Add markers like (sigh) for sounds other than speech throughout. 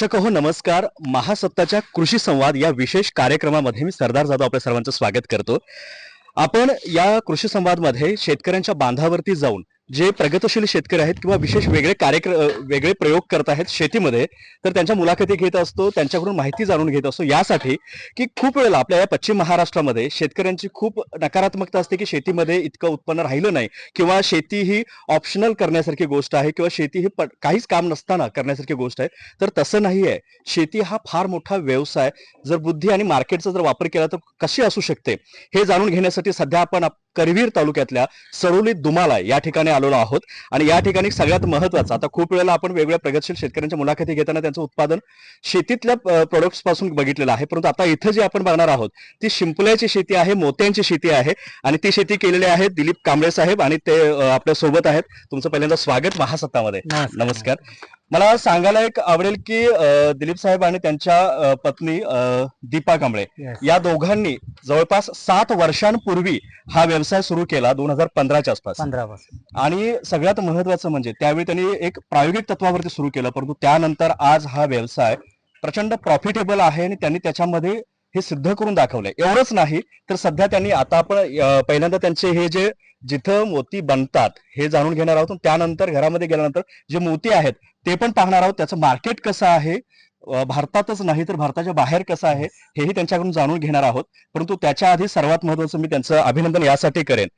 दर्शक हो नमस्कार. महासत्ताच्या कृषी संवाद या विशेष कार्यक्रमामध्ये मी सरदार जाधव आपल्या सर्वांचं स्वागत करतो. आपण या कृषी संवादमध्ये शेतकऱ्यांच्या बांधावरती जाऊन जे प्रगतशील शेतकरी आहेत किंवा विशेष वेगळे कार्यक्रम वेगळे प्रयोग करत आहेत शेतीमध्ये तर त्यांच्या मुलाखती घेत असतो त्यांच्याकडून माहिती जाणून घेत असतो. यासाठी की खूप वेळेला आपल्या या पश्चिम महाराष्ट्रामध्ये शेतकऱ्यांची खूप नकारात्मकता असते की शेतीमध्ये इतकं उत्पन्न राहिलं नाही किंवा शेती ही ऑप्शनल करण्यासारखी गोष्ट आहे किंवा शेती ही काहीच काम नसताना करण्यासारखी गोष्ट आहे तर तसं नाही आहे. शेती हा फार मोठा व्यवसाय जर बुद्धी आणि मार्केटचा जर वापर केला तर कशी असू शकते? हे जाणून घेण्यासाठी सध्या आपण करवीर तालुक्यातल्या सरोली दुमाला या ठिकाणी आलेलो आहोत. आणि या ठिकाणी सगळ्यात महत्वाचं आता खूप वेळेला आपण वेगवेगळ्या प्रगतशील शेतकऱ्यांच्या मुलाखती घेताना त्यांचं उत्पादन शेतीतल्या प्रोडक्ट्सपासून बघितलेलं आहे. परंतु आता इथं जे आपण बघणार आहोत ती शिंपल्याची शेती आहे मोत्यांची शेती आहे. आणि ती शेती केलेली आहे दिलीप कांबळे साहेब आणि ते आपल्यासोबत आहेत. तुमचं पहिल्यांदा स्वागत महासत्तामध्ये. नमस्कार. मला सांगायला एक आवडेल की दिलीप साहेब आणि त्यांच्या पत्नी दीपा कांबळे. या दोघांनी जवळपास सात वर्षांपूर्वी हा व्यवसाय सुरू केला दोन हजार पंधराच्या आसपास आणि सगळ्यात महत्वाचं म्हणजे त्यावेळी त्यांनी एक प्रायोगिक तत्वावरती सुरू केलं परंतु त्यानंतर आज हा व्यवसाय प्रचंड प्रॉफिटेबल आहे आणि त्यांनी त्याच्यामध्ये हे सिद्ध करून दाखवलंय. एवढंच नाही तर सध्या त्यांनी आता आपण पहिल्यांदा त्यांचे हे जे जिथं मोती बनतात हे जाणून घेणार आहोत. त्यानंतर घरामध्ये गेल्यानंतर जे मोती आहेत ते पण पाहणार आहोत. त्याचं मार्केट कसं आहे? भारतातच नाही तर भारताच्या बाहेर कसं आहे? हेही त्यांच्याकडून जाणून घेणार आहोत. परंतु त्याच्या आधी सर्वात महत्वाचं मी त्यांचं अभिनंदन यासाठी करेन.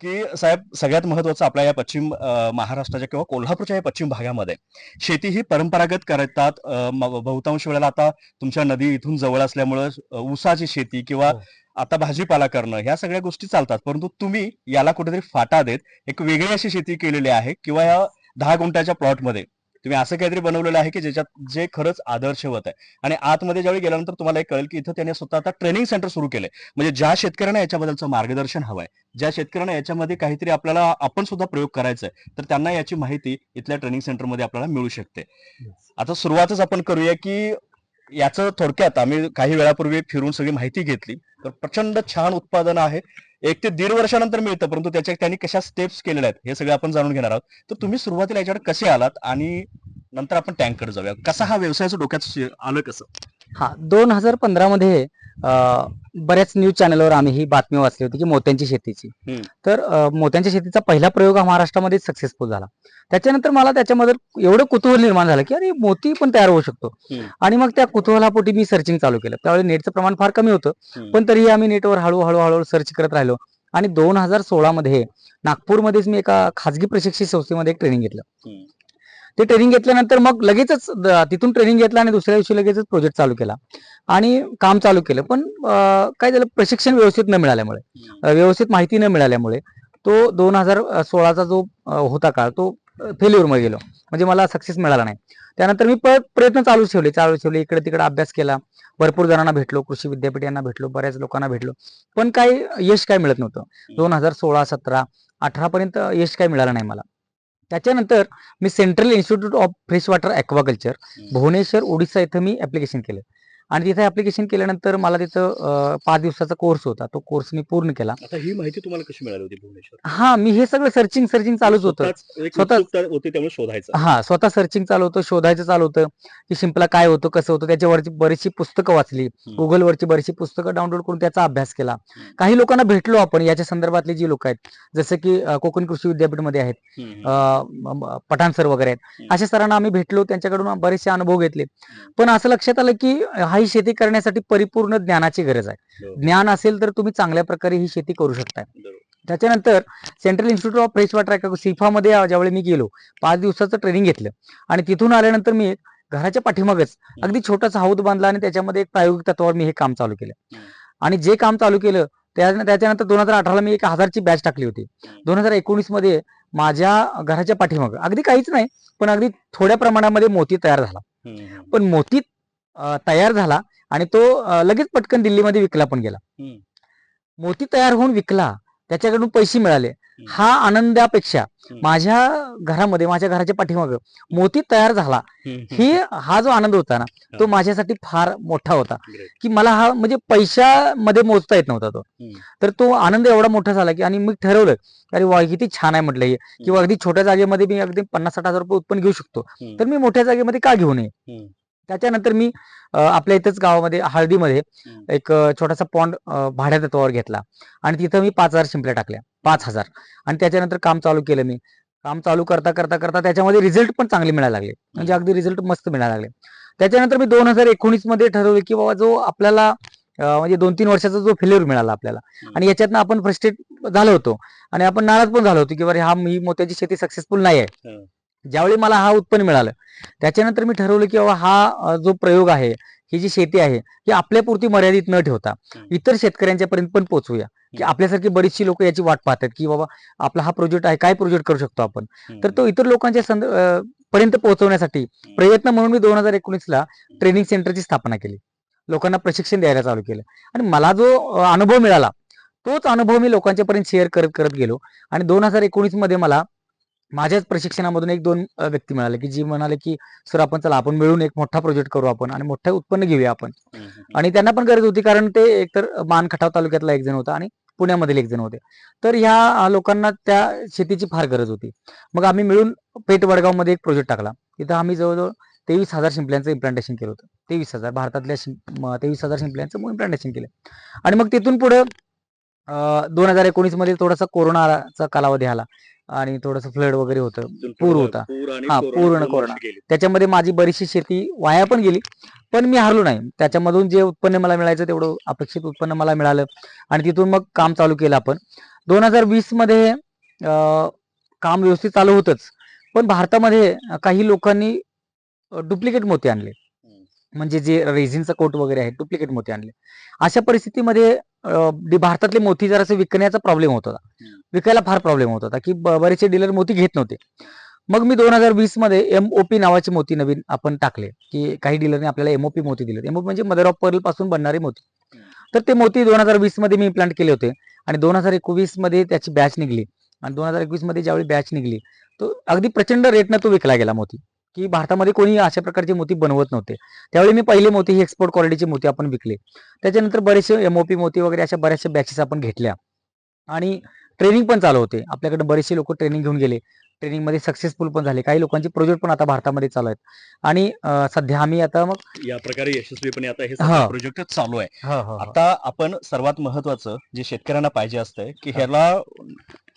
की साहेब सगळ्यात महत्वाचं आपल्या या पश्चिम महाराष्ट्राच्या किंवा कोल्हापूरच्या या पश्चिम भागामध्ये शेती ही परंपरागत करतात बहुतांश वेळेला आता तुमच्या नदी इथून जवळ असल्यामुळं ऊसाची शेती किंवा हो. आता भाजीपाला करणं ह्या सगळ्या गोष्टी चालतात परंतु तुम्ही याला कुठेतरी फाटा देत एक वेगळी अशी शेती केलेली आहे किंवा या दहा गुंठ्याच्या प्लॉटमध्ये तुम्ही असं काहीतरी बनवलेलं आहे की ज्याच्यात जे खरंच आदर्शवत आहे. आणि आतमध्ये ज्यावेळी गेल्यानंतर तुम्हाला एक कळेल की इथं त्यांनी स्वतः आता ट्रेनिंग सेंटर सुरू केलंय. म्हणजे ज्या शेतकऱ्यांना याच्याबद्दलचं मार्गदर्शन हवंय ज्या शेतकऱ्यांना याच्यामध्ये काहीतरी आपल्याला आपण सुद्धा प्रयोग करायचा आहे तर त्यांना याची माहिती इथल्या ट्रेनिंग सेंटरमध्ये आपल्याला मिळू शकते. आता सुरुवातच आपण करूया की याचं थोडक्यात आम्ही काही वेळापूर्वी फिरून सगळी माहिती घेतली तर प्रचंड छान उत्पादन आहे एक ते दीड वर्षानंतर मिळतं परंतु त्याच्या त्यांनी कशा स्टेप्स केलेल्या आहेत हे सगळं आपण जाणून घेणार आहोत. तर तुम्ही सुरुवातीला याच्याकडे कसे आलात आणि नंतर आपण टँककडे जाऊया. कसा हा व्यवसायाचं डोक्यात आलं कसं? हा दोन हजार पंधरा मध्ये बऱ्याच न्यूज चॅनलवर आम्ही ही बातमी वाचली होती की मोत्यांची शेतीची. तर मोत्यांच्या शेतीचा पहिला प्रयोग हा महाराष्ट्रामध्ये सक्सेसफुल झाला त्याच्यानंतर मला त्याच्यामध्ये एवढं कुतूहल निर्माण झालं की अरे मोती पण तयार होऊ शकतो. आणि मग त्या कुतूहलापोटी मी सर्चिंग चालू केलं त्यावेळी नेटचं प्रमाण फार कमी होतं. पण तरीही आम्ही नेटवर हळूहळू हळूहळू सर्च करत राहिलो आणि दोन हजार सोळा मध्ये नागपूरमध्येच मी एका खाजगी प्रशिक्षित संस्थेमध्ये एक ट्रेनिंग घेतलं. ते ट्रेनिंग घेतल्यानंतर मग लगेचच तिथून ट्रेनिंग घेतलं आणि दुसऱ्या दिवशी लगेचच प्रोजेक्ट चालू केला. आणि काम चालू केलं. पण काय झालं प्रशिक्षण व्यवस्थित न मिळाल्यामुळे व्यवस्थित माहिती न मिळाल्यामुळे तो दोन हजार सोळाचा जो होता काळ तो फेल्युअरमध्ये गेलो. म्हणजे मला सक्सेस मिळाला नाही. त्यानंतर मी परत प्रयत्न चालू ठेवले. चालू ठेवले इकडे तिकडे अभ्यास केला. भरपूर जणांना भेटलो कृषी विद्यापीठ यांना भेटलो बऱ्याच लोकांना भेटलो. पण काही यश काय मिळत नव्हतं. दोन हजार सोळा सतरा अठरा पर्यंत यश काय मिळालं नाही मला. त्याच्यानंतर मी central institute of fresh water aquaculture Bhubaneswar Odisha इथं मी ऍप्लिकेशन केलं. आणि तिथे ऍप्लिकेशन केल्यानंतर मला तिथं पाच दिवसाचा कोर्स होता. तो कोर्स मी पूर्ण केला. आता ही माहिती तुम्हाला कशी मिळाली होती भुवनेश्वर? हा मी हे सगळं सर्चिंग सर्चिंग चालूच होतं. स्वतः- होती त्यामुळे शोधायचं. हा स्वतः सर्चिंग चालू होतं शोधायचं चालू होतं की शिंपला काय होतं कसं होतं त्याच्यावरची बरीचशी पुस्तकं वाचली. गुगलवरची बरीचशी पुस्तकं डाउनलोड करून त्याचा अभ्यास केला. काही लोकांना भेटलो आपण याच्या संदर्भातली जी लोक आहेत जसं की कोकण कृषी विद्यापीठमध्ये आहेत हम्म, हम्म. अं, म- म- पठाण सर वगैरे आहेत. अशा सरांना आम्ही भेटलो त्यांच्याकडून बरेचसे अनुभव घेतले. पण असं लक्षात आलं की हा ही शेती करण्यासाठी परिपूर्ण ज्ञानाची गरज आहे. ज्ञान असेल तर तुम्ही चांगल्या प्रकारे ही शेती करू बरोबर. त्याच्यानंतर central institute of fresh water CIFA मध्ये ज्यावेळी मी गेलो पाच दिवसाचं ट्रेनिंग घेतलं आणि तिथून आल्यानंतर मी घराच्या पाठीमागच अगदी छोटासा हौद बांधला आणि त्याच्यामध्ये एक प्रायोगिक तत्वावर मी हे काम चालू केलं. आणि जे काम चालू केलं त्या त्याच्यानंतर दोन हजार अठराला मी एक हजारची बॅच टाकली होती. दोन हजार एकोणीसमध्ये माझ्या घराच्या पाठीमाग अगदी काहीच नाही पण अगदी थोड्या प्रमाणामध्ये मोती तयार झाला. पण मोती तयार झाला आणि तो लगेच पटकन दिल्लीमध्ये विकला पण गेला. मोती तयार होऊन विकला त्याच्याकडून पैसे मिळाले हा आनंदापेक्षा. माझ्या घरामध्ये माझ्या घराच्या पाठीमाग मोती तयार झाला. ही हा जो आनंद होता ना तो. माझ्यासाठी फार मोठा होता. की मला हा म्हणजे पैशामध्ये मोजता येत नव्हता तो. तर तो आनंद एवढा मोठा झाला की आणि मी ठरवलं अरे वा किती छान आहे म्हटलं हे किंवा अगदी छोट्या जागेमध्ये मी अगदी पन्नास साठ हजार रुपये उत्पन्न घेऊ शकतो. तर मी मोठ्या जागेमध्ये का घेऊ नये. त्याच्यानंतर मी आपल्या इथंच गावामध्ये हळदीमध्ये. एक छोटासा पॉन्ड भाड्या तत्वावर घेतला. आणि तिथं मी पाच हजार शिंपल्या टाकल्या. पाच हजार. आणि त्याच्यानंतर काम चालू केलं मी. काम चालू करता करता करता त्याच्यामध्ये रिझल्ट पण चांगले मिळायला लागले. म्हणजे अगदी रिझल्ट मस्त मिळायला लागले. त्याच्यानंतर मी दोन हजार एकोणीसमध्ये ठरवले की बाबा जो आपल्याला म्हणजे दोन तीन वर्षाचा जो फेल्युअर मिळाला आपल्याला. आणि याच्यातनं आपण फ्रस्ट्रेट झालो होतो. आणि आपण नाराज पण झालो होतो की बरे हा ही मोत्याची शेती सक्सेसफुल नाही आहे. ज्यावेळी मला हा उत्पन्न मिळालं त्याच्यानंतर मी ठरवलं की बाबा हा जो प्रयोग आहे ही जी शेती आहे ही आपल्यापुरती मर्यादित न ठेवता. इतर शेतकऱ्यांच्या पर्यंत पण पोहोचूया. की. आपल्यासारखी बरीचशी लोक याची वाट पाहतात की बाबा आपला हा प्रोजेक्ट आहे काय प्रोजेक्ट करू शकतो आपण. तर तो इतर लोकांच्या पर्यंत पोहोचवण्यासाठी प्रयत्न म्हणून मी दोन हजार एकोणीसला ट्रेनिंग सेंटरची स्थापना केली. लोकांना प्रशिक्षण द्यायला चालू केलं. आणि मला जो अनुभव मिळाला तोच अनुभव मी लोकांच्या पर्यंत शेअर करत करत गेलो. आणि दोन हजार एकोणीसमध्ये मला माझ्याच प्रशिक्षणामधून एक दोन व्यक्ती मिळाले की जी म्हणाले की सर आपण चला आपण मिळून एक मोठा प्रोजेक्ट करू आपण आणि मोठं उत्पन्न घेऊया आपण. आणि त्यांना पण गरज होती कारण ते एकतर मान खटाव तालुक्यातला एक जण होता आणि पुण्यामधील एक जण होते. तर ह्या लोकांना त्या शेतीची फार गरज होती. मग आम्ही मिळून पेठ वडगावमध्ये एक प्रोजेक्ट टाकला. तिथं आम्ही जवळजवळ तेवीस हजार शिंपल्यांचं इम्प्लांटेशन केलं होतं. तेवीस हजार भारतातल्या तेवीस हजार शिंपल्यांचं इम्प्लांटेशन केलं. आणि मग तिथून पुढे दोन हजार एकोणीसमध्ये थोडासा कोरोनाचा कालावधी आला. आणि थोडंसं फ्लड वगैरे होतं. पूर होता. हा, पूर्ण कोरोना. त्याच्यामध्ये माझी बरीचशी शेती वाया पण गेली पण मी हारलो नाही. त्याच्यामधून जे उत्पन्न मला मिळायचं तेवढं अपेक्षित उत्पन्न मला मिळालं आणि तिथून मग काम चालू केलं आपण. दोन हजार वीसमध्ये काम व्यवस्थित चालू होतच पण भारतामध्ये काही लोकांनी डुप्लिकेट मोती आणले. म्हणजे जे रेझिनचा कोट वगैरे आहे डुप्लिकेट मोती आणले. अशा परिस्थितीमध्ये भारतातले मोती जरासे विकण्याचा प्रॉब्लेम होत होता. विकायला फार प्रॉब्लेम होत होता की बरेचसे डीलर मोती घेत नव्हते. मग मी दोन हजार वीसमध्ये एमओपी नावाचे मोती नवीन आपण टाकले की काही डीलरने आपल्याला एमओपी मोती दिले एमओपी म्हणजे मदर ऑफ पर्लपासून बनणारे मोती. तर ते मोती दोन हजार वीसमध्ये मी इम्प्लांट केले होते आणि दोन हजार एकवीसमध्ये त्याची बॅच निघली. आणि दोन हजार एकवीसमध्ये ज्यावेळी बॅच निघली तो अगदी प्रचंड रेटनं तो विकला गेला मोती. की भारतामध्ये कोणी अशा प्रकारचे मोती बनवत नव्हते. त्यावेळी मी पहिले मोती ही एक्सपोर्ट क्वालिटीचे मोती आपण विकले. त्याच्यानंतर बरेचसे एमओपी मोती वगैरे अशा बऱ्याचशा बॅचेस आपण घेतल्या. आणि ट्रेनिंग पण चालू होते. आपल्याकडे बरेचसे लोक ट्रेनिंग घेऊन गेले. ट्रेनिंगमध्ये सक्सेसफुल पण झाले. काही लोकांचे प्रोजेक्ट पण आता भारतामध्ये चालू आहेत. आणि सध्या आम्ही आता मग या प्रकारे यशस्वीपणे आता हे हा. प्रोजेक्ट चालू आहे. आता आपण सर्वात महत्वाचं जे शेतकऱ्यांना पाहिजे असतंय की ह्याला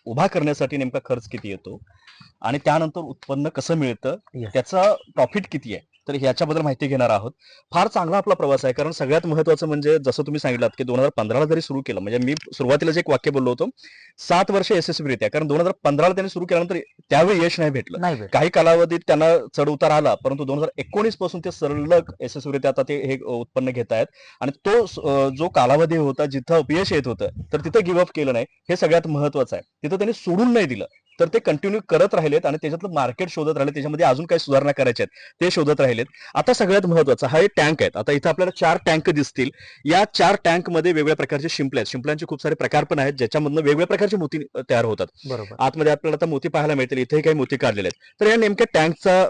उभा करण्यासाठी नेमका खर्च किती येतो? आणि त्यानंतर उत्पन्न कसं मिळतं. त्याचा प्रॉफिट किती आहे? तर ह्याच्याबद्दल माहिती घेणार आहोत. फार चांगला आपला प्रवास आहे. कारण सगळ्यात महत्वाचं म्हणजे जसं तुम्ही सांगितलं की दोन हजार पंधराला जरी सुरू केलं म्हणजे मी सुरुवातीला जे एक वाक्य बोललो होतो सात वर्ष यशस्वीरित्या. कारण दोन हजार पंधराला त्यांनी सुरू केल्यानंतर त्यावेळी यश नाही भेटलं. काही कालावधीत त्यांना चढ उतार आला परंतु दोन हजार एकोणीसपासून ते सलग यशस्वीरित्या आता ते हे उत्पन्न घेत आहेत. आणि तो जो कालावधी होता जिथं अपयश येत होतं तर तिथं गिव्हअप केलं नाही. हे सगळ्यात महत्वाचं आहे. तिथं त्यांनी सोडून नाही दिलं. तर ते कंटिन्यू करत राहिलेत आणि त्याच्यातलं मार्केट शोधत राहिले त्याच्यामध्ये अजून काही सुधारणा करायच्या आहेत. ते शोधत राहिलेत. आता सगळ्यात महत्वाचं हा एक टँक आहेत. आता इथं आपल्याला चार टँक दिसतील. या चार टँकमध्ये वेगवेगळ्या प्रकारचे शिंपले आहेत. शिंपल्यांचे खूप सारे प्रकार पण आहेत ज्याच्यामधनं वेगवेगळ्या प्रकारचे मोती तयार होतात. बरोबर. आतमध्ये आपल्याला आता मोती पाहायला मिळतील. इथेही काही मोती काढलेले आहेत. तर या नेमक्या टँकचा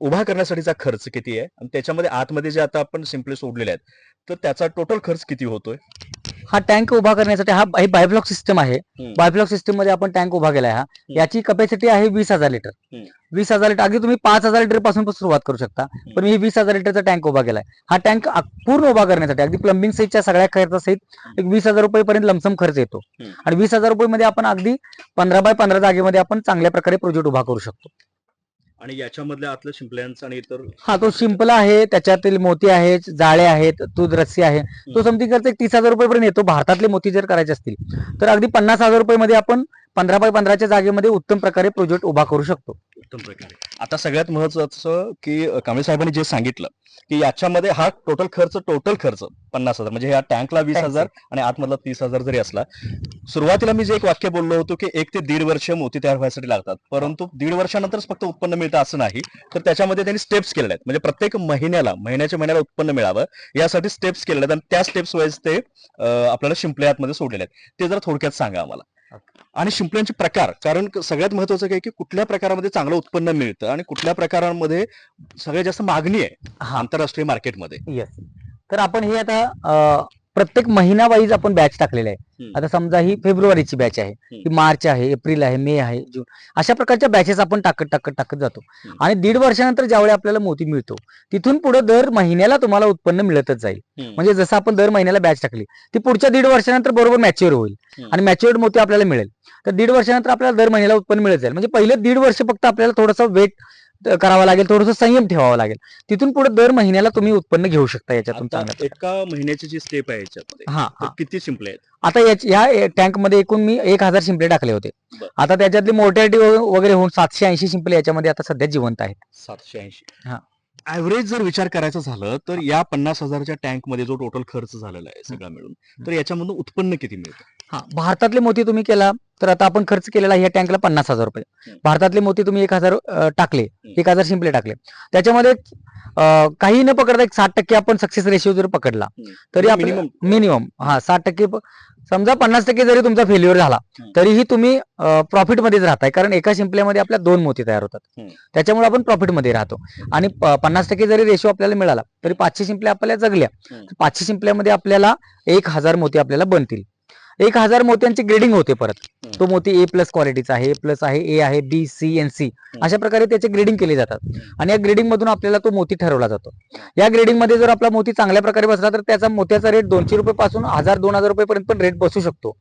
उभा करण्यासाठीचा खर्च किती आहे? आणि त्याच्यामध्ये आतमध्ये जे आता आपण सिम्पली सोडलेले आहेत तर त्याचा टोटल खर्च किती होतोय? हा टँक उभा करण्यासाठी हा ही बायब्लॉक सिस्टम आहे. बायब्लॉक सिस्टममध्ये आपण टँक उभा केलाय हा. याची कपॅसिटी आहे वीस हजार लिटर. वीस हजार लिटर. अगदी तुम्ही पाच हजार लिटरपासून पण सुरुवात करू शकता. पण मी वीस हजार लिटरचा टँक उभा केलाय. हा टँक पूर्ण उभा करण्यासाठी अगदी प्लंबिंग सहितच्या सगळ्या खर्चासहित एक वीस हजार रुपये पर्यंत लमसम खर्च येतो. आणि वीस हजार रुपये मध्ये आपण अगदी पंधरा बाय पंधरा जागेमध्ये आपण चांगल्या प्रकारे प्रोजेक्ट उभा करू शकतो. आणि याच्यामधल्या आतल्या शिंपल्यांचं आणि इतर हा तो सिंपल आहे त्याच्यातील मोती आहेत जाळे आहेत दूध रस्सी आहे. तो समथिंग एक तीस हजार रुपये पर्यंत येतो. भारतातले मोती जर करायचे असतील तर अगदी पन्नास हजार रुपये मध्ये आपण पंधरा बाय पंधराच्या जागेमध्ये उत्तम प्रकारे प्रोजेक्ट उभा करू शकतो. उत्तम प्रकारे. आता सगळ्यात महत्वाचं की कांबळे साहेबांनी जे सांगितलं की याच्यामध्ये हा टोटल खर्च टोटल खर्च पन्नास हजार म्हणजे या टँकला वीस हजार आणि आतमधला तीस हजार जरी असला सुरुवातीला मी जे एक वाक्य बोललो होतो की एक ते दीड वर्ष मोती तयार व्हायसाठी लागतात. परंतु दीड वर्षानंतरच फक्त उत्पन्न मिळतं असं नाही. तर त्याच्यामध्ये त्यांनी स्टेप्स केलेल्या आहेत. म्हणजे प्रत्येक महिन्याला महिन्याच्या महिन्याला उत्पन्न मिळावं यासाठी स्टेप्स केलेल्या आहेत. आणि त्या स्टेप्स वाईज ते आपल्याला शिंपले आतमध्ये सोडलेले आहेत. ते जरा थोडक्यात सांगा आम्हाला. आणि शिंपल्यांचे प्रकार. कारण सगळ्यात महत्वाचं काय की कुठल्या प्रकारामध्ये चांगलं उत्पन्न मिळतं आणि कुठल्या प्रकारांमध्ये सगळ्यात जास्त मागणी आहे हा. आंतरराष्ट्रीय मार्केटमध्ये. येस तर आपण हे आता प्रत्येक महिना वाईज आपण बॅच टाकलेले आहे. आता समजा ही फेब्रुवारीची बॅच आहे ही मार्च आहे एप्रिल आहे मे आहे जून अशा प्रकारच्या बॅचेस आपण टाकत टाकत टाकत जातो. आणि दीड वर्षानंतर ज्यावेळी आपल्याला मोती मिळतो तिथून पुढे दर महिन्याला तुम्हाला उत्पन्न मिळतच जाईल. म्हणजे जसं आपण दर महिन्याला बॅच टाकली ती पुढच्या दीड वर्षानंतर बरोबर मॅच्युअर होईल. आणि मॅच्युअर्ड मोती आपल्याला मिळेल तर दीड वर्षानंतर आपल्याला दर महिन्याला उत्पन्न मिळत जाईल म्हणजे पहिले दीड वर्ष फक्त आपल्याला थोडंसं वेट करावा लागेल थोडंसं संयम ठेवावा लागेल. तिथून पुढे दर महिन्याला तुम्ही उत्पन्न घेऊ शकता याच्यातून आता चांगलं एका महिन्याची जी स्टेप आहे याच्यामध्ये हा तर हा. किती शिंपले आहेत? आता याच- या टँकमध्ये एकूण मी एक हजार शिंपले टाकले होते. बरं. आता त्याच्यातली मोर्टॅलिटी वगैरे होऊन सातशे ऐंशी शिंपले याच्यामध्ये आता सध्या जिवंत आहेत. सातशे ऐंशी. हा. ऍव्हरेज जर विचार करायचा झालं तर या पन्नास हजारच्या टँकमध्ये जो टोटल खर्च झालेला आहे सगळा मिळून तर याच्यामधून उत्पन्न किती मिळतं? हा. भारतातले मोती तुम्ही केला तर आता आपण खर्च केलेला आहे या टँकला पन्नास हजार रुपये. भारतातले मोती तुम्ही एक हजार टाकले. एक हजार शिंपले टाकले. त्याच्यामध्ये काही न पकडता एक साठ टक्के आपण सक्सेस रेशिओ जर पकडला. तरी म्हणजे minimum. मिनिमम हा साठ टक्के समजा पन्नास टक्के जरी तुमचा फेल्युअर झाला. तरीही तुम्ही प्रॉफिट मध्येच राहताय. कारण एका शिंपल्यामध्ये आपल्या दोन मोती तयार होतात. त्याच्यामुळे आपण प्रॉफिटमध्ये राहतो. आणि पन्नास टक्के जरी रेशो आपल्याला मिळाला तरी पाचशे शिंपल्या आपल्याला जगल्या. पाचशे शिंपल्यामध्ये आपल्याला एक हजार मोती आपल्याला बनतील. एक हजार मोत्यांची ग्रेडिंग होते परत. तो मोती ए प्लस क्वालिटीचा आहे ए प्लस आहे ए आहे बी सी एन सी अशा प्रकारे त्याचे ग्रेडिंग केले जातात. आणि या ग्रेडिंग मधून आपल्याला तो मोती ठरवला जातो. या ग्रेडिंगमध्ये जर आपला मोती चांगल्या प्रकारे बसला तर त्याचा मोत्याचा रेट दोनशे रुपये पासून हजार दोन हजार रुपये पर्यंत पण रेट बसू शकतो.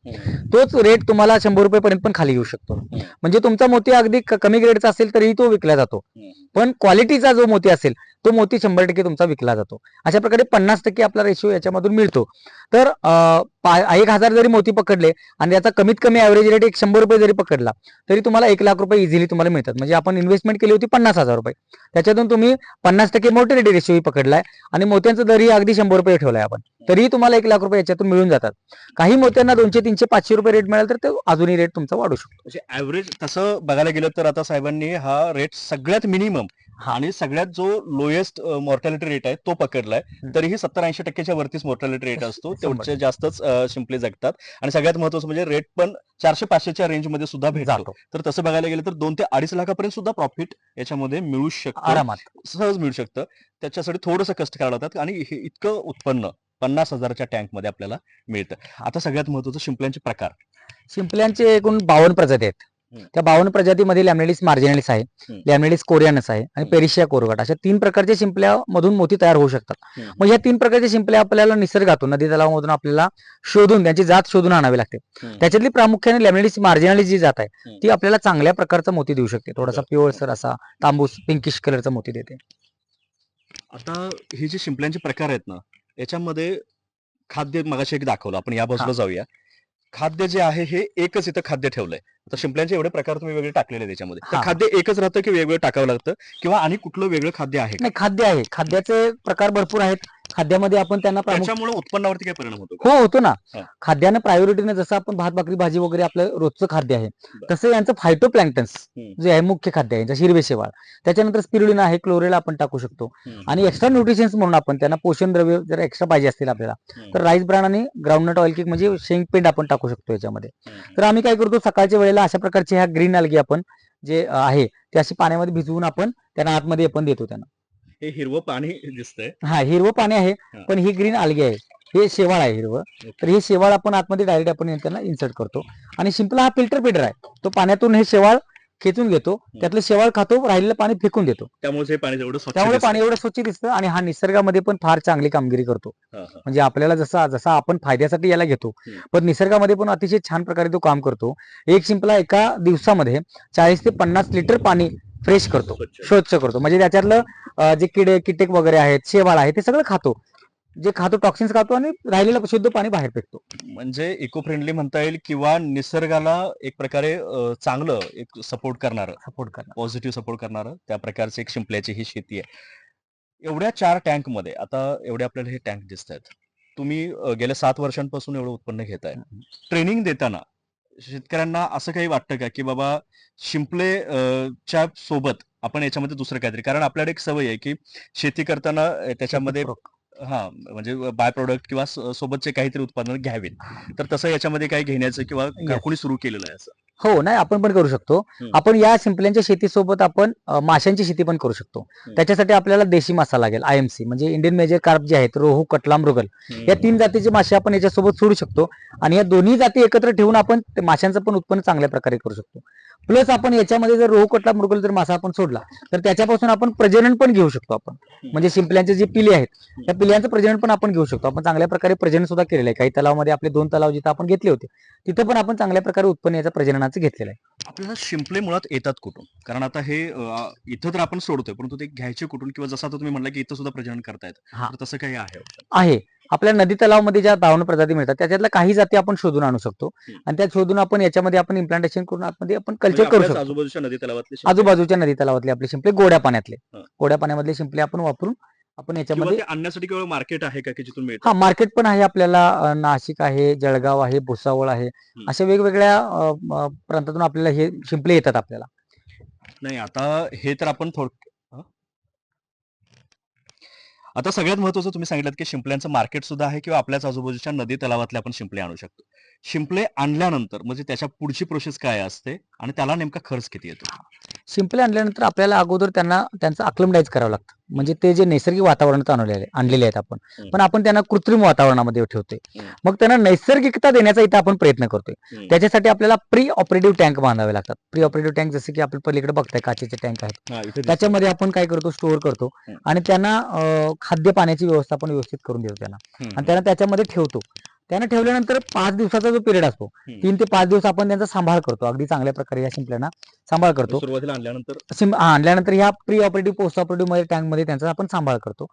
तोच रेट तुम्हाला शंभर रुपये पर्यंत पण खाली येऊ शकतो. म्हणजे तुमचा मोती अगदी कमी ग्रेडचा असेल तरीही तो विकला जातो. पण क्वालिटीचा जो मोती असेल तो मोती शंभर टक्के तुमचा विकला जातो. अशा प्रकारे पन्नास टक्के आपला रेशिओ याच्यामधून मिळतो. तर पा- एक हजार जरी मोती पकडले आणि त्याचा कमीत कमी ॲव्हरेज रेट एक शंभर रुपये जरी पकडला तरी तुम्हाला एक लाख रुपये इझिली तुम्हाला मिळतात. म्हणजे आपण इन्व्हेस्टमेंट केली होती पन्नास हजार रुपये. त्याच्यातून तुम्ही पन्नास टक्के मोर्टिलिटी रेशोही पकडलाय आणि मोत्यांचा दरही अगदी शंभर रुपये ठेवलाय आपण. तरीही तुम्हाला एक लाख रुपये याच्यातून मिळून जातात. काही मोत्यांना दोनशे तीनशे पाचशे रुपये रेट मिळाला तर ते अजूनही रेट तुमचा वाढू शकतो. म्हणजे ऍव्हरेज तसं बघायला गेलं तर आता साहेबांनी हा रेट सगळ्यात मिनिमम आणि सगळ्यात जो लोएस्ट मॉर्टॅलिटी रेट आहे तो पकडलाय. तरीही सत्तर ऐंशी टक्क्याच्या वरतीच मॉर्टॅलिटी रेट (laughs) असतो. तेवढचे जास्तच शिंपले जगतात. आणि सगळ्यात महत्वाचं म्हणजे रेट पण चारशे पाचशेच्या रेंजमध्ये सुद्धा भेटतो. तर तसं बघायला गेलं तर दोन ते अडीच लाखापर्यंत सुद्धा प्रॉफिट याच्यामध्ये मिळू शकतं. आरामात. सहज मिळू शकतं. त्याच्यासाठी थोडंसं कष्ट करावं लागतात आणि इतकं उत्पन्न. पन्नास हजाराच्या टँकमध्ये आपल्याला मिळतं आता सगळ्यात महत्वाचं शिंपल्यांचे प्रकार शिंपल्यांचे एकूण बावन्न प्रजाती आहेत. त्या बावन्न प्रजातीमध्ये लॅमनेलिस मार्जिनालिस आहे हम्म. लॅमनेलिस कोरियानस आहे आणि. पेरिशिया कोरगट अशा तीन प्रकारच्या शिंपल्या मधून मोती तयार होऊ शकतात. मग ह्या तीन प्रकारच्या शिंपल्या आपल्याला निसर्गातून नदी तलावामधून आपल्याला शोधून त्यांची जात शोधून आणावी लागते. त्याच्यातली प्रामुख्याने लॅमनेलिस मार्जिनालिस जी जात आहे. ती आपल्याला चांगल्या प्रकारचा मोती देऊ शकते थोडासा. पिवळसर असा तांबूस पिंकिश कलरचा मोती देते आता हे जे शिंपल्यांचे प्रकार आहेत ना याच्यामध्ये खाद्य मगाशी एक दाखवलं. आपण या बाजूला जाऊया. खाद्य जे आहे हे एकच इथं खाद्य ठेवलंय. आता शिंपल्यांचे एवढे प्रकार तुम्ही वेगळे टाकलेले आहेत त्याच्यामध्ये तर. खाद्य एकच राहतं की वेगवेगळं टाकावं लागतं? किंवा आणि कुठलं वेगळं खाद्य आहे? नाही खाद्य आहे. खाद्याचे प्रकार भरपूर आहेत. खाद्यामध्ये आपण त्यांना त्याच्यामुळे उत्पन्नावरती काय परिणाम होतो? हो होतो ना. खाद्यानं प्रायोरिटीने जसं आपण भात भाकरी भाजी वगैरे आपलं रोजचं खाद्य आहे. तसं यांचं फायटोप्लॅन्क्टन्स हम्म. जे आहे मुख्य खाद्य आहे जसं हिरवे शेवाळ त्याच्यानंतर स्पिरुलिना आहे क्लोरेला आपण टाकू शकतो. आणि एक्स्ट्रा न्यूट्रिशन्स म्हणून आपण त्यांना पोषण द्रव्य जर एक्स्ट्रा पाहिजे असतील आपल्याला. तर राईस ब्रान आणि ग्राउंडनट ऑइल केक म्हणजे शेंगपेंड आपण टाकू शकतो याच्यामध्ये. तर आम्ही काय करतो सकाळच्या वेळेला अशा प्रकारचे ह्या ग्रीन अलगी आपण जे आहे ते असे पाण्यामध्ये भिजवून आपण त्यांना आतमध्ये आपण देतो त्यांना हे हिरवं पाणी दिसतंय. हा हिरवं पाणी आहे. पण ही ग्रीन अलगी आहे. हे शेवाळ आहे हिरवं. तर हे शेवाळ आपण आतमध्ये डायरेक्ट आपण त्यांना इन्सर्ट करतो. आणि शिंपला हा फिल्टर पिटर आहे. तो पाण्यातून हे शेवाळ खेचून घेतो त्यातलं शेवाळ खातो राहिलेलं पाणी फेकून देतो त्यामुळे हे पाणी एवढं स्वच्छ त्यामुळे दिसतंय. पाणी एवढं स्वच्छ दिसतं आणि हा निसर्गामध्ये पण फार चांगली कामगिरी करतो हा, हा. म्हणजे आपल्याला जसा जसा आपण फायद्यासाठी याला घेतो हम्म. पण निसर्गामध्ये पण अतिशय छान प्रकारे तो काम करतो एक शिंपला एका दिवसामध्ये चाळीस ते पन्नास लिटर पाणी फ्रेश करतो स्वच्छ. स्वच्छ करतो म्हणजे त्याच्यातलं अं, जे किडे किटेक वगैरे आहेत शेवाळ आहे ते सगळं खातो जे खातो टॉक्सिन्स खातो आणि राहिलेलं शुद्ध पाणी बाहेर फेकतो. म्हणजे इको फ्रेंडली म्हणता येईल किंवा निसर्गाला एक प्रकारे चांगलं एक सपोर्ट करणार. सपोर्ट करणं पॉझिटिव्ह सपोर्ट करणारं. त्या प्रकारची एक शिंपल्याची ही शेती आहे. एवढ्या चार टँकमध्ये आता एवढे आपल्याला हे टँक दिसत आहेत. तुम्ही गेल्या सात वर्षांपासून एवढं उत्पन्न घेत आहे. ट्रेनिंग देताना शेतकऱ्यांना असं काही वाटतं का की बाबा शिंपले च्या सोबत आपण याच्यामध्ये दुसरं काहीतरी कारण आपल्याकडे एक सवय आहे की शेती करताना त्याच्यामध्ये हा म्हणजे बाय प्रोडक्ट किंवा सोबतचे काहीतरी उत्पादन घ्यावेत तर तसं याच्यामध्ये काही घेण्याचं किंवा. कोणी सुरू केलेलं आहे असं हो नाही आपण पण करू शकतो. आपण या शिंपल्यांच्या शेतीसोबत आपण माशांची शेती पण करू शकतो. त्याच्यासाठी आपल्याला देशी मासा लागेल आयएमसी म्हणजे इंडियन मेजर कार्प जे आहेत रोहू कटला मृगल या तीन जातीचे मासे आपण याच्यासोबत सोडू शकतो आणि या दोन्ही जाती एकत्र ठेवून आपण माशांचं पण उत्पन्न चांगल्या प्रकारे करू शकतो. प्लस आपण याच्यामध्ये जर रोहू कटला मृगल जर मासा आपण सोडला तर त्याच्यापासून आपण प्रजनन पण घेऊ शकतो आपण. म्हणजे शिंपल्यांचे जे पिले आहेत त्या पिल्यांचं प्रजनन पण आपण घेऊ शकतो. आपण चांगल्या प्रकारे प्रजनन सुद्धा केलेलं आहे. काही तलावामध्ये आपले दोन तलाव जिथं आपण घेतले होते तिथं पण आपण चांगल्या प्रकारे उत्पन्न याचं प्रजननाचं घेतलेलं आहे. आपल्याला शिंपले मुळात येतात कुठून? कारण आता हे अ, इथं तर आपण सोडतोय परंतु ते घ्यायचे कुठून? किंवा जसं आता तुम्ही म्हणला की इथं सुद्धा प्रजनन करतायत हा. तर तसं काही आहे आहे. आपल्या नदी तलावामध्ये ज्या दावण प्रजाती मिळतात त्याच्यातल्या काही जाती आपण शोधून आणू शकतो. हम्म. आणि त्या शोधून आपण याच्यामध्ये आपण इम्प्लांटेशन करून आतमध्ये आपण कल्चर म्हणजे करू आपल्याच शकतो. आजूबाजूच्या नदी तलावातले शिंपले आजूबाजूच्या नदी तलावातले आपले शिंपले गोड्या पाण्यातले. हा. गोड्या पाण्यामधले शिंपले आपण वापरून आपण याच्यामध्ये आणण्यासाठी केवळ मार्केट आहे का की जिथून मिळतं? हा मार्केट पण आहे आपल्याला नाशिक आहे जळगाव आहे भुसावळ आहे अशा वेगवेगळ्या प्रांतातून आपल्याला हे शिंपले येतात आपल्याला. नाही आता हे तर आपण थोड? आता सगळ्यात महत्वाचं तुम्ही सांगितलं की शिंपल्यांचं मार्केट सुद्धा आहे किंवा आपल्याच आजूबाजूच्या नदी तलावातले आपण शिंपले आणू शकतो. शिंपले आणल्यानंतर म्हणजे त्याच्या पुढची प्रोसेस काय असते आणि त्याला नेमका खर्च किती येतो? शिंपले आणल्यानंतर आपल्याला अगोदर त्यांना त्यांचं अक्लमडाईज करावं लागतं. म्हणजे ते जे नैसर्गिक वातावरणात आणलेले आणलेले आहेत आपण. पण आपण त्यांना कृत्रिम वातावरणामध्ये ठेवतोय. मग त्यांना नैसर्गिकता देण्याचा इथं आपण प्रयत्न करतोय. त्याच्यासाठी आपल्याला प्री ऑपरेटिव्ह टँक बांधावे लागतात प्री ऑपरेटिव्ह टँक जसे की आपण पलीकडे बघताय काचेचे टँक आहेत. त्याच्यामध्ये आपण काय करतो स्टोअर करतो. आणि त्यांना खाद्य पाण्याची व्यवस्था आपण व्यवस्थित करून देतो त्यांना. आणि त्यांना त्याच्यामध्ये ठेवतो त्यांना ठेवल्यानंतर पाच दिवसाचा जो पिरियड असतो. तीन ते पाच दिवस आपण त्यांचा सांभाळ करतो अगदी चांगल्या प्रकारे या शिंपल्यांना सांभाळ करतो सुरुवातीला आणल्यानंतर आणल्यानंतर ह्या प्री ऑपरेटिव्ह पोस्ट ऑपरेटिव्हमध्ये टँकमध्ये त्यांचा आपण सांभाळ करतो.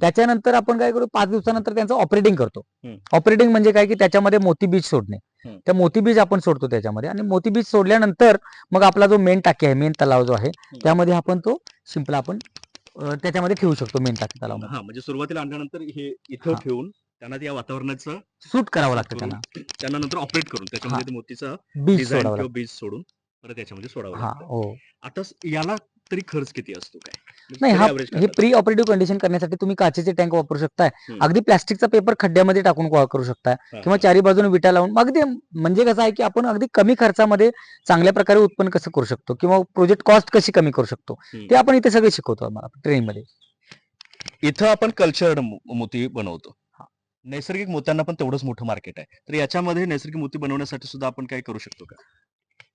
त्याच्यानंतर आपण काय करू पाच दिवसानंतर त्यांचं ऑपरेटिंग करतो. ऑपरेटिंग म्हणजे काय की त्याच्यामध्ये मोती बीज सोडणे. त्या मोती बीज आपण सोडतो त्याच्यामध्ये आणि मोती बीज सोडल्यानंतर मग आपला जो मेन टाकी आहे मेन तलाव जो आहे त्यामध्ये आपण तो शिंपला आपण त्याच्यामध्ये ठेवू शकतो मेन टाकी तलाव म्हणजे सुरुवातीला आणल्यानंतर हे इथं. ठेवून त्यांना त्या वातावरणाचं सूट करावं लागतं त्यांना. त्यांना नंतर ऑपरेट करून त्याच्यामध्ये ते मोतीचं बीज डिझाईन सोडावं किंवा लागतं. बीज सोडून परत त्याच्यामध्ये सोडावं हा लागतं. हो. आता स- याला तरी खर्च किती असतो काय? म्हणजे नाही हा average हे. प्री ऑपरेटिव्ह कंडिशन करण्यासाठी तुम्ही काचेचे टँक वापरू शकताय. हम्म. अगदी प्लास्टिकचा पेपर खड्ड्यामध्ये टाकून वा- करू शकताय. हा, किंवा. चारी बाजूने विटा लावून अगदी म्हणजे कसं आहे की आपण अगदी कमी खर्चामध्ये चांगल्या प्रकारे उत्पन्न कसं करू शकतो? किंवा प्रोजेक्ट कॉस्ट कशी कमी करू शकतो? हम्म. ते आपण इथे सगळे शिकवतो आम्हाला ट्रेनिंगमध्ये. इथं आपण कल्चर्ड मोती बनवतो. नैसर्गिक मोत्यांना पण तेवढंच मोठं मार्केट आहे तर याच्यामध्ये नैसर्गिक मोती बनवण्यासाठी सुद्धा आपण काय करू शकतो का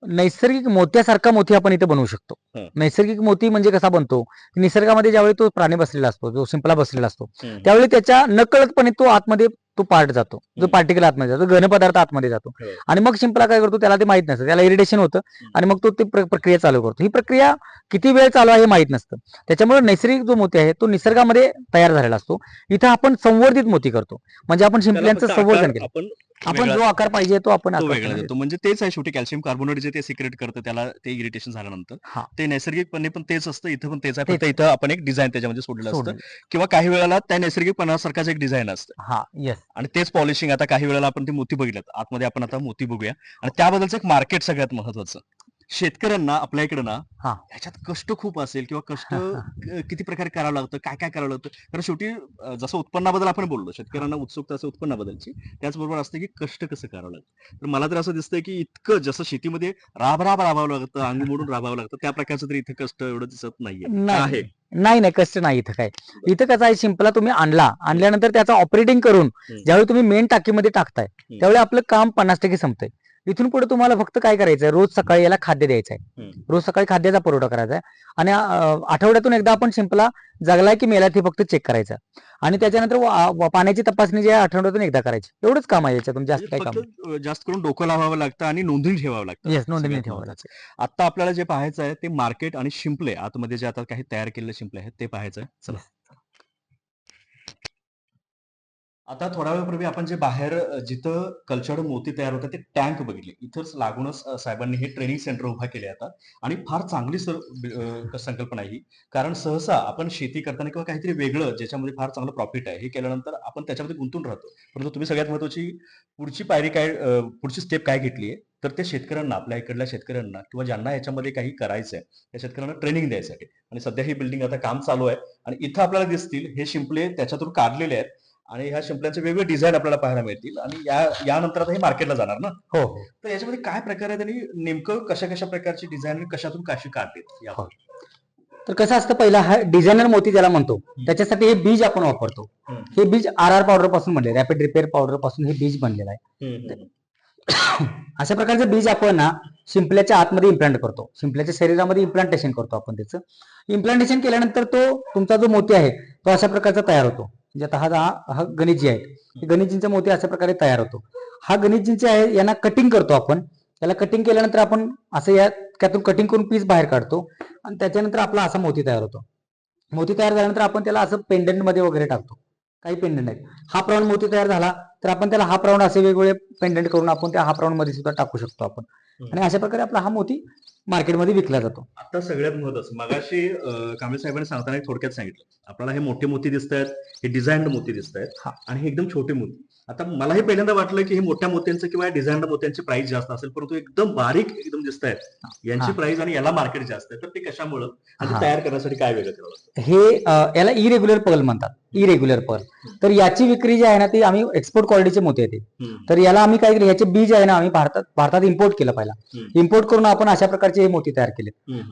नैसर्गिक मोत्यासारखा मोती आपण इथे बनवू शकतो हं. नैसर्गिक मोती म्हणजे कसा बनतो निसर्गामध्ये ज्यावेळी तो प्राणी बसलेला असतो जो शिंपला बसलेला असतो. त्यावेळी त्याच्या नकळतपणे तो आतमध्ये तो पार्ट जातो. जो. पार्टिकल आतमध्ये जातो घन पदार्थ आतमध्ये जातो. हो. आणि मग शिंपला काय करतो त्याला ते माहीत नसतं. त्याला इरिटेशन होतं आणि मग तो ती प्र- प्रक्रिया चालू करतो. ही प्रक्रिया किती वेळ चालू आहे हे माहीत नसतं. त्याच्यामुळे नैसर्गिक जो मोती आहे तो निसर्गामध्ये तयार झालेला असतो. इथं आपण संवर्धित मोती करतो. म्हणजे आपण शिंपल्यांचं संवर्धन केलं. आपण जो आकार पाहिजे तो आपण म्हणजे तेच आहे शेवटी कॅल्शियम कार्बोनेट जे ते सिक्रेट करतं त्याला ते इरिटेशन झाल्यानंतर. ते नैसर्गिकपणे पण तेच असतं. इथं पण तेच आहे. फक्त इथं आपण एक डिझाईन त्याच्यामध्ये सोडलेलं असतं. किंवा काही वेळेला त्या नैसर्गिकपणासारखाच एक डिझाईन असतं. हा. येस आणि तेच पॉलिशिंग आता काही वेळेला आपण ते मोती बघितलं आतमध्ये आपण आता मोती बघूया. आणि त्याबद्दलचं एक मार्केट सगळ्यात महत्वाचं. शेतकऱ्यांना आपल्या इकडे ना हा. ह्याच्यात कष्ट खूप असेल किंवा कष्ट (laughs) क- किती प्रकारे करावं लागतं काय काय करावं लागतं? कारण शेवटी अं, जसं उत्पन्नाबद्दल आपण बोललो शेतकऱ्यांना उत्सुकता असते उत्पन्नाबद्दलची त्याचबरोबर असते की कष्ट कसं करावं लागतं. तर मला तर असं दिसतंय की इतकं जसं शेतीमध्ये राब राब राबावं लागतं अंग मोडून राबावं लागतं त्या प्रकारचं तरी इथं कष्ट एवढं दिसत नाहीये. नाही. आहे? नाही नाही कष्ट नाही इथं काय. इथं कसं आहे शिंपला तुम्ही आणला आणल्यानंतर त्याचं ऑपरेटिंग करून. ज्यावेळी तुम्ही मेन टाकीमध्ये टाकताय त्यावेळी आपलं काम पन्नास टक्के संपतंय. इथून पुढे तुम्हाला फक्त काय करायचंय? रोज सकाळी याला खाद्य द्यायचं आहे. रोज सकाळी खाद्याचा पुरवठा करायचा आहे आणि आठवड्यातून एकदा आपण शिंपला जगलाय की मेला ते फक्त चेक करायचं. आणि त्याच्यानंतर पाण्याची तपासणी जी आहे आठवड्यातून एकदा करायची. एवढंच काम आहे याच्यातून जास्त काही काम अं, जास्त करून डोकं लावावं लागतं आणि नोंदणी ठेवावं लागतं. येस नोंदणी ठेवावं. लागतं. आता आपल्याला जे पाहायचं आहे ते मार्केट आणि शिंपले. आतमध्ये जे आता काही तयार केलेले शिंपले आहेत ते पाहायचं आहे. चला. आता थोड्या वेळापूर्वी आपण जे बाहेर जिथं कल्चर्ड मोती तयार होतात ते टँक बघितले. इथंच लागूनच साहेबांनी हे ट्रेनिंग सेंटर उभा केले आता. आणि फार चांगली सर अ, संकल्पना आहे ही. कारण सहसा आपण शेती करताना किंवा काहीतरी वेगळं ज्याच्यामध्ये फार चांगलं प्रॉफिट आहे हे केल्यानंतर आपण त्याच्यामध्ये गुंतून राहतो. परंतु तुम्ही सगळ्यात महत्वाची पुढची पायरी काय अ, पुढची स्टेप काय घेतली आहे? तर ते शेतकऱ्यांना आपल्या इकडल्या शेतकऱ्यांना किंवा ज्यांना याच्यामध्ये काही करायचं आहे त्या शेतकऱ्यांना ट्रेनिंग द्यायसाठी. आणि सध्या ही बिल्डिंग आता काम चालू आहे. आणि इथं आपल्याला दिसतील हे शिंपले त्याच्यातून काढलेले आहेत. आणि ह्या शिंपल्यांचे वेगवेगळे डिझाईन आपल्याला पाहायला मिळतील. आणि या यानंतर आता हे मार्केटला जाणार ना? हो. तर याच्यामध्ये काय प्रकार त्यांनी नेमकं कशा कशा प्रकारची डिझाईन कशातून कशी काढतील या हो. तर कसं असतं पहिला हा डिझायनर मोती ज्याला म्हणतो त्याच्यासाठी हे बीज आपण वापरतो. हे बीज आर आर पावडरपासून बनले रॅपिड रिपेअर पावडरपासून हे बीज बनलेलं आहे. (coughs) अशा प्रकारचं बीज आपण ना शिंपल्याच्या आतमध्ये इम्प्लांट करतो. शिंपल्याच्या शरीरामध्ये इम्प्लांटेशन करतो आपण त्याचं. इम्प्लांटेशन केल्यानंतर तो तुमचा जो मोती आहे तो अशा प्रकारचा तयार होतो. म्हणजे आता हा हा- गणेशजी आहेत. आहे मोती अशा प्रकारे तयार होतो. हा गणेशजींचे आहे यांना कटिंग करतो आपण. त्याला कटिंग केल्यानंतर आपण असं या त्यातून कटिंग करून पीस बाहेर काढतो आणि त्याच्यानंतर आपला असा मोती तयार होतो. मोती तयार झाल्यानंतर आपण त्याला असं पेंडंटमध्ये वगैरे टाकतो. काही पेंडंट आहेत. हा राऊंड मोती तयार झाला तर आपण त्याला हा राऊंड असे वेगवेगळे पेंडंट करून आपण त्या हा राऊंडमध्ये सुद्धा टाकू शकतो आपण. आणि अशा प्रकारे आपला हा मोती मार्केटमध्ये विकला जातो. आता सगळ्यात महत्वाचं मगाशी कांबळे साहेबांनी सांगताना थोडक्यात सांगितलं. आपल्याला हे मोठे मोती दिसत आहेत हे डिझाईन्ड मोती दिसत आहेत हा. आणि हे एकदम छोटे मोती. आता मलाही पहिल्यांदा वाटलं की हे मोठ्या मोत्यांचं किंवा डिझाईन्ड मोत्यांची प्राइस जास्त असेल परंतु एकदम बारीक एकदम दिसत आहेत. यांची. प्राइस आणि याला मार्केट जास्त आहे. तर ते कशामुळं. तयार करण्यासाठी काय वेगळं करावं हे याला इरेग्युलर पर्ल म्हणतात. इरेग्युलर पर्ल तर याची विक्री जी आहे ना ती आम्ही एक्सपोर्ट क्वालिटीचे मोती येते. तर याला आम्ही काय केलं याचे बीज आहे ना आम्ही भारतात भारतात इम्पोर्ट केलं पहिला. इम्पोर्ट करून आपण अशा प्रकारचे हे मोती तयार केले.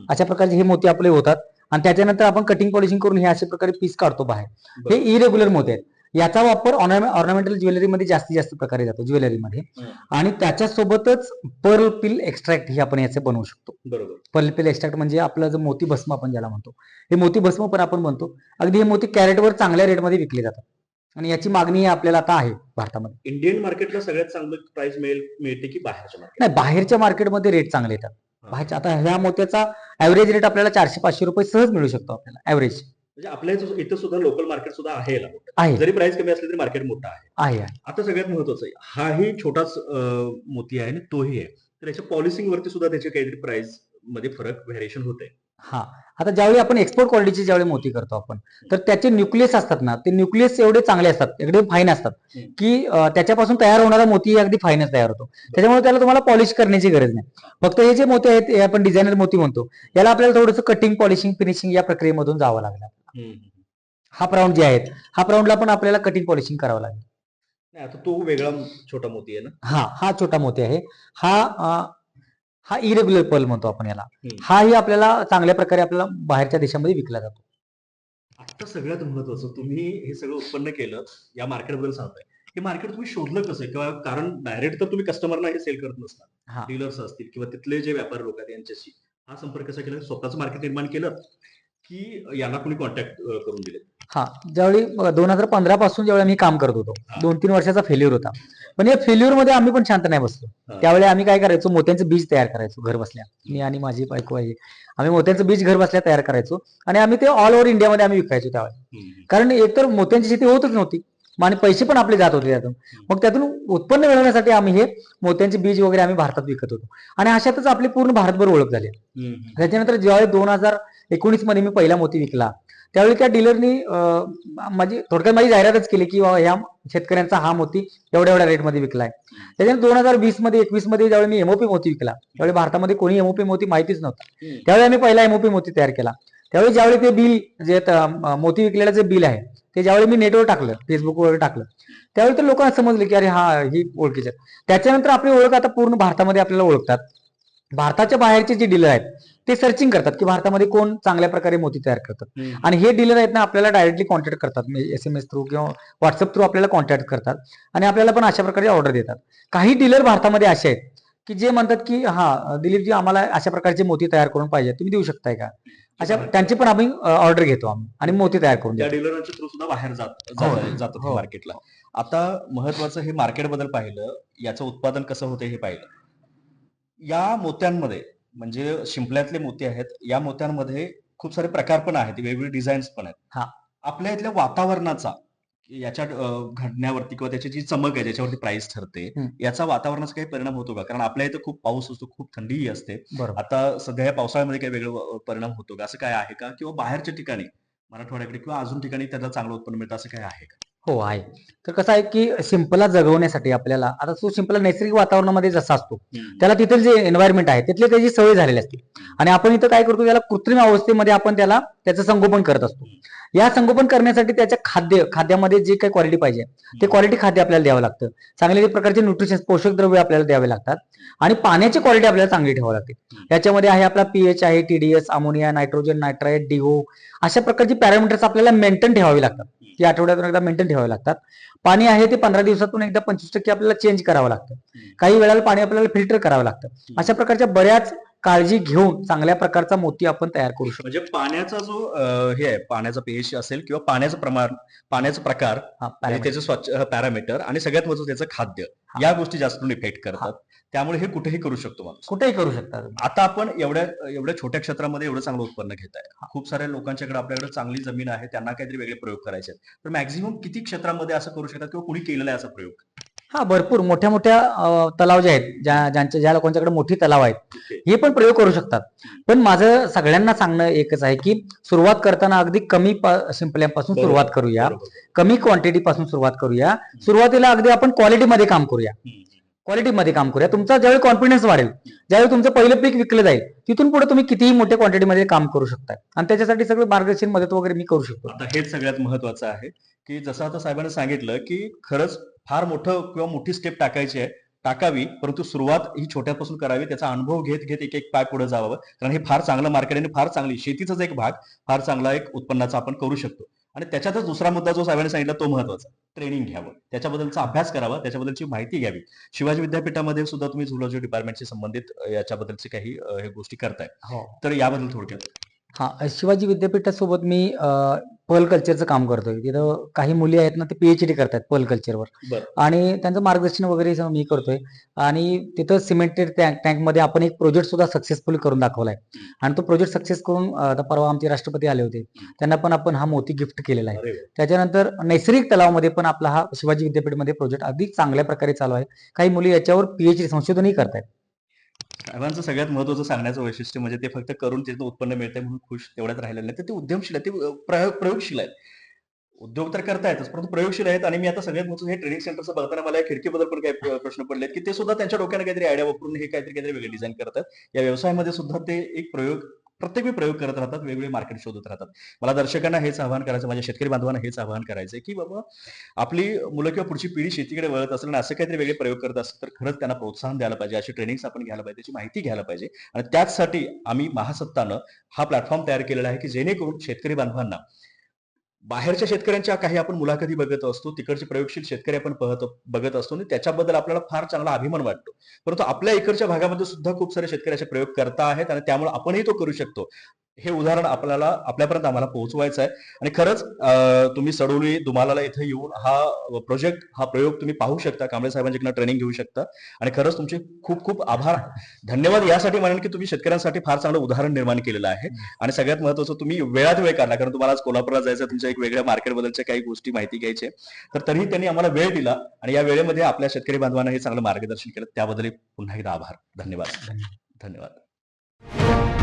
अशा प्रकारचे हे मोती आपले होतात. आणि त्याच्यानंतर आपण कटिंग पॉलिशिंग करून हे अशा प्रकारे पीस काढतो बाहेर. हे. इरेग्युलर मोती आहेत. याचा वापर ऑर्नामेंटल ज्वेलरीमध्ये जास्तीत जास्त प्रकारे जातो ज्वेलरीमध्ये. आणि त्याच्यासोबतच पर्ल पिल एक्स्ट्रॅक्ट हे आपण याचे बनवू शकतो. बरोबर. पर्ल पिल एक्स्ट्रॅक्ट म्हणजे आपलं जो मोती भस्म आपण ज्याला म्हणतो हे मोती भस्म पण आपण म्हणतो. अगदी हे मोती कॅरेटवर चांगल्या रेटमध्ये विकले जातात. आणि याची मागणी आपल्याला आता आहे भारतामध्ये. इंडियन मार्केटला सगळ्यात चांगलं प्राइस मिळते की बाहेरच्या मार्केट नाही बाहेरच्या मार्केटमध्ये रेट चांगले येतात. बाहेरच्या आता ह्या मोत्याचा ऍव्हरेज रेट आपल्याला चारशे पाचशे रुपये सहज मिळू शकतो आपल्याला ऍव्हरेज म्हणजे आपल्या इथं इथं सुद्धा लोकल मार्केट सुद्धा आहे याला मोठं. आहे जरी प्राइस कमी असली तरी मार्केट मोठं आहे आहे आहे. आता सगळ्यात महत्वाचं आहे हाही छोटाच अं, मोती आहे आणि तोही आहे तर याच्या पॉलिसिंग वरती सुद्धा त्याचे काहीतरी प्राइसमध्ये फरक व्हेरिएशन होते हा. आता ज्यावेळी आपण एक्सपोर्ट क्वालिटीचे ज्यावेळी मोती करतो आपण तर त्याचे न्यूक्लियस असतात ना ते न्यूक्लियस एवढे चांगले असतात एकदम फाईन असतात. की त्याच्यापासून तयार होणारा मोती अगदी फाईनच तयार होतो. त्याच्यामुळे त्याला तुम्हाला पॉलिश करण्याची गरज नाही. फक्त हे जे मोती आहेत हे आपण डिझायनर मोती म्हणतो याला आपल्याला थोडंसं कटिंग पॉलिशिंग फिनिशिंग या प्रक्रियेमधून जावं लागलं हाफ राऊंड जे आहेत हाफ राऊंडला पण आपल्याला कटिंग पॉलिशिंग करावं लागेल. तो वेगळा छोटा मोती आहे ना? हा हा छोटा मोती आहे. हा हा इरेग्युलर पर्ल म्हणतो आपण याला. हाही आपल्याला चांगल्या प्रकारे आपल्याला बाहेरच्या देशामध्ये विकला जातो. आता सगळ्यात महत्वाचं तुम्ही हे सगळं उत्पन्न केलं या मार्केटबद्दल सांगताय. हे मार्केट तुम्ही शोधलं कसं? किंवा कारण डायरेक्ट तर तुम्ही कस्टमरना हे सेल करत नसणार. हा. डीलर्स असतील किंवा तिथले जे व्यापारी लोक आहेत यांच्याशी. हा संपर्क कसा केला? स्वतःच मार्केट निर्माण केलं? की याला कोणी कॉन्टॅक्ट करून दिले? हा ज्यावेळी दोन हजार पंधरा पासून ज्यावेळी आम्ही काम करत होतो. दोन तीन वर्षाचा फेल्युअर होता. पण या फेल्युअरमध्ये आम्ही पण शांत नाही बसलो. त्यावेळी आम्ही काय करायचो मोत्यांचं बीज तयार करायचो घर बसल्या. मी आणि माझी बायको आहे. आम्ही मोत्यांचं बीज घर बसल्या तयार करायचो आणि आम्ही ते ऑल ओव्हर इंडियामध्ये आम्ही विकायचो त्यावेळी. कारण एकतर मोत्यांची शेती होतच नव्हती आणि पैसे पण आपले जात होते त्यातून. मग त्यातून उत्पन्न मिळवण्यासाठी आम्ही हे मोत्यांचे बीज वगैरे आम्ही भारतात विकत होतो. आणि अशातच आपली पूर्ण भारतभर ओळख झाली. त्याच्यानंतर ज्यावेळी दोन हजार एकोणीसमध्ये मी पहिला मोती विकला त्यावेळी त्या डीलरनी माझी थोडक्यात माझी जाहिरातच केली की ह्या शेतकऱ्यांचा हा मोती एवढ्या एवढ्या रेटमध्ये विकलाय. त्याच्यानंतर दोन हजार वीसमध्ये एकवीसमध्ये ज्यावेळी मी एमओपी मोती विकला त्यावेळी भारतामध्ये कोणी एमओपी मोती माहितीच नव्हता. त्यावेळी आम्ही पहिला एमओपी मोती तयार केला. त्यावेळी ज्यावेळी ते बिल जे मोती विकलेलं जे बिल आहे ते ज्यावेळी मी नेटवर टाकलं फेसबुकवर टाकलं त्यावेळी तर लोकांना समजलं की अरे हा ही ओळखीचे आहेत. त्याच्यानंतर आपली ओळख आता पूर्ण भारतामध्ये आपल्याला ओळखतात. भारताच्या बाहेरचे जे डीलर आहेत ते सर्चिंग करतात की भारतामध्ये कोण चांगल्या प्रकारे मोती तयार करतात. आणि हे डीलर आहेत ना आपल्याला डायरेक्टली कॉन्टॅक्ट करतात. एस एम एस थ्रू किंवा व्हॉट्सअप थ्रू आपल्याला कॉन्टॅक्ट करतात. आणि आपल्याला पण अशा प्रकारे ऑर्डर देतात. काही डीलर भारतामध्ये असे आहेत की जे म्हणतात की हा दिलीपजी आम्हाला अशा प्रकारचे मोती तयार करून पाहिजे. तुम्ही देऊ शकताय का? अशा त्यांची पण आम्ही ऑर्डर घेतो आम्ही आणि मोती तयार करून त्या डीलरांच्या थ्रू सुद्धा बाहेर जात हो, जात- जातात हो. मार्केटला आता महत्वाचं हे मार्केटबद्दल पाहिलं याचं उत्पादन कसं होतं हे पाहिलं. या मोत्यांमध्ये म्हणजे शिंपल्यातले मोती आहेत. या मोत्यांमध्ये खूप सारे प्रकार पण आहेत. वेगवेगळे डिझाईन्स पण आहेत. हा. आपल्या इथल्या वातावरणाचा याच्या अं, घडण्यावरती किंवा त्याची जी चमक आहे ज्याच्यावरती प्राइस ठरते हम्म. याचा वातावरणाचा काही परिणाम होतो का? कारण आपल्या इथं खूप पाऊस असतो खूप थंडीही असते. बरोबर. आता सध्या या पावसाळ्यामध्ये काही वेगळं अं, परिणाम होतो का? असं काय आहे का? किंवा बाहेरच्या ठिकाणी मराठवाड्याकडे किंवा अजून ठिकाणी त्याला चांगलं उत्पन्न मिळतं असं काय आहे का? हो आहे. तर कसं आहे की शिंपला जगवण्यासाठी आपल्याला आता तो शिंपला नैसर्गिक वातावरणामध्ये जसा असतो त्याला तिथले जे एन्व्हायरमेंट आहे तिथली त्याची सवय झालेली असते. आणि आपण इथं काय करतो त्याला कृत्रिम अवस्थेमध्ये आपण त्याला त्याचं संगोपन करत असतो. या संगोपन करण्यासाठी त्याच्या खाद्य खाद्यामध्ये जे काही क्वालिटी पाहिजे ते क्वालिटी खाद्य आपल्याला द्यावं लागतं. चांगले प्रकारचे न्यूट्रिशन पोषक द्रव्य आपल्याला द्यावे लागतात. आणि पाण्याची क्वालिटी आपल्याला चांगली ठेवावी लागते. याच्यामध्ये आहे आपला पीएच आहे TDS ammonia nitrogen nitrite DO अशा प्रकारची पॅरामीटर्स आपल्याला मेंटेन ठेवावी लागतात. ती आठवड्यातून एकदा मेंटेन ठेवावी लागतात. पाणी आहे ते पंधरा दिवसातून एकदा पंचवीस टक्के आपल्याला चेंज करावं लागतं. काही वेळेला पाणी आपल्याला फिल्टर करावं लागतं. अशा प्रकारच्या बऱ्याच काळजी घेऊन चांगल्या प्रकारचा मोती आपण तयार करू शकतो. म्हणजे पाण्याचा जो हे आहे पाण्याचा पीएच असेल किंवा पाण्याचं प्रमाण पाण्याचा प्रकार. त्याचं स्वच्छ पॅरामीटर आणि सगळ्यात महत्वाचं त्याचं खाद्य. या गोष्टी जास्त इफेक्ट करतात. त्यामुळे हे कुठेही करू शकतो माणूस कुठेही करू शकता तुम्ही. आता आपण एवढ्या एवढ्या छोट्या क्षेत्रामध्ये एवढं चांगलं उत्पन्न घेत आहे खूप साऱ्या लोकांच्याकडे आपल्याकडे चांगली जमीन आहे त्यांना काहीतरी वेगळे प्रयोग करायचे आहेत तर मॅक्झिमम किती क्षेत्रामध्ये असं करू शकतात किंवा कुणी केलेला आहे असा प्रयोग हा भरपूर मोठ्या मोठ्या तलाव जे आहेत ज्या ज्यांच्या ज्या लोकांच्याकडे मोठी तलाव आहेत. हे पण प्रयोग करू शकतात पण माझं सगळ्यांना सांगणं एकच आहे की सुरुवात करताना अगदी कमी शिंपल्यापासून बरोबर. सुरुवात करूया. कमी क्वांटिटी पासून सुरुवात करूया सुरुवातीला अगदी आपण क्वालिटीमध्ये काम करूया. क्वालिटीमध्ये काम करूया. तुमचा ज्यावेळी कॉन्फिडन्स वाढेल ज्यावेळी तुमचं पहिलं पीक विकलं जाईल तिथून पुढे तुम्ही कितीही मोठ्या क्वांटिटीमध्ये काम करू शकता आणि त्याच्यासाठी सगळं मार्गदर्शन मदत वगैरे मी करू शकतो. आता हेच सगळ्यात महत्वाचं आहे की जसं आता साहेबांनी सांगितलं की खरंच फार मोठं किंवा मोठी स्टेप टाकायची आहे टाकावी परंतु सुरुवात ही छोट्यापासून करावी त्याचा अनुभव घेत घेत एक एक पाय पुढे जावं. कारण हे फार चांगलं मार्केट आणि फार चांगली शेतीचाच एक भाग फार चांगला एक उत्पन्नाचा आपण करू शकतो. आणि त्याच्यातच दुसरा मुद्दा जो साहेबांनी सांगितला तो महत्त्वाचा ट्रेनिंग घ्यावं. त्याच्याबद्दलचा अभ्यास करावा त्याच्याबद्दलची माहिती घ्यावी. शिवाजी विद्यापीठामध्ये सुद्धा तुम्ही झुलॉजी डिपार्टमेंटशी संबंधित याच्याबद्दलची काही हे गोष्टी करताय. हो. तर याबद्दल थोडक्यात. हा शिवाजी विद्यापीठासोबत मी पर्ल कल्चरचं काम करतोय. तिथं काही मुली आहेत ना ते पीएचडी करतात पर्ल कल्चरवर. आणि त्यांचं मार्गदर्शन वगैरे मी करतोय. आणि तिथं सिमेंटेड टँकमध्ये आपण एक प्रोजेक्ट सुद्धा सक्सेसफुल करून दाखवलाय. आणि तो प्रोजेक्ट सक्सेस करून परवा आमचे राष्ट्रपती आले होते. त्यांना पण आपण हा मोती गिफ्ट केलेला आहे. त्याच्यानंतर नैसर्गिक तलावामध्ये पण आपला हा शिवाजी विद्यापीठमध्ये प्रोजेक्ट अगदी चांगल्या प्रकारे चालू आहे. काही मुली याच्यावर पीएचडी संशोधनही करतायत. साहेबांचं सगळ्यात महत्वाचं सांगण्याचं वैशिष्ट्य म्हणजे ते फक्त करून त्याचं उत्पन्न मिळतंय म्हणून खुश तेवढ्यात राहिलेलं नाही तर ते उद्यमशील आहेत ते प्रयोग प्रयोगशील आहेत. उद्योग तर करता येतच परंतु प्रयोगशील आहेत आणि मी आता सगळ्यात महत्वाचं हे ट्रेनिंग सेंटरचं बघताना मला या खिडकीबद्दल पण काही प्रश्न पडले की ते सुद्धा त्यांच्या डोक्याने काहीतरी आयडिया वापरून हे काहीतरी काहीतरी वेगळे डिझाईन करतात. या व्यवसायामध्ये सुद्धा ते एक प्रयोग प्रत्येक वेळी प्रयोग करत राहतात वेगवेगळे मार्केट शोधत राहतात. मला दर्शकांना हेच आवाहन करायचं माझ्या शेतकरी बांधवांना हेच आवाहन करायचं की बाबा आपली मुलं किंवा पुढची पिढी शेतीकडे वळत असेल आणि असं काहीतरी वेगळे प्रयोग करत असेल तर खरंच त्यांना प्रोत्साहन द्यायला पाहिजे. अशी ट्रेनिंग्स आपण घ्यायला पाहिजे त्याची माहिती घ्यायला पाहिजे. आणि त्याचसाठी आम्ही महासत्तानं हा प्लॅटफॉर्म तयार केलेला आहे की जेणेकरून शेतकरी बांधवांना बाहेरच्या शेतकऱ्यांच्या काही आपण मुलाखती बघत असतो तिकडचे प्रयोगशील शेतकरी आपण पाहत बघत असतो आणि त्याच्याबद्दल आपल्याला फार चांगला अभिमान वाटतो. परंतु आपल्या इकडच्या भागामध्ये सुद्धा खूप सारे शेतकरी असे प्रयोग करता आहेत आणि त्यामुळे आपणही तो करू शकतो. हे उदाहरण आपल्याला आपल्यापर्यंत आम्हाला पोहोचवायचं आहे. आणि खरंच तुम्ही सडोली दुमालाला इथे येऊन हा प्रोजेक्ट हा प्रयोग तुम्ही पाहू शकता. कांबळे साहेबांच्याकडनं ट्रेनिंग घेऊ शकता. आणि खरंच तुमचे खूप खूप आभार. धन्यवाद. यासाठी म्हणेन की तुम्ही शेतकऱ्यांसाठी फार चांगलं उदाहरण निर्माण केलेलं आहे. आणि सगळ्यात महत्वाचं तुम्ही वेळात वेळ काढला कारण तुम्हाला आज कोल्हापूरला जायचं तुमच्या एक वेगळ्या मार्केटबद्दलच्या काही गोष्टी माहिती घ्यायची. तर तरीही त्यांनी आम्हाला वेळ दिला आणि या वेळेमध्ये आपल्या शेतकरी बांधवांना हे चांगलं मार्गदर्शन केलं. त्याबद्दल पुन्हा एकदा आभार. धन्यवाद. धन्यवाद.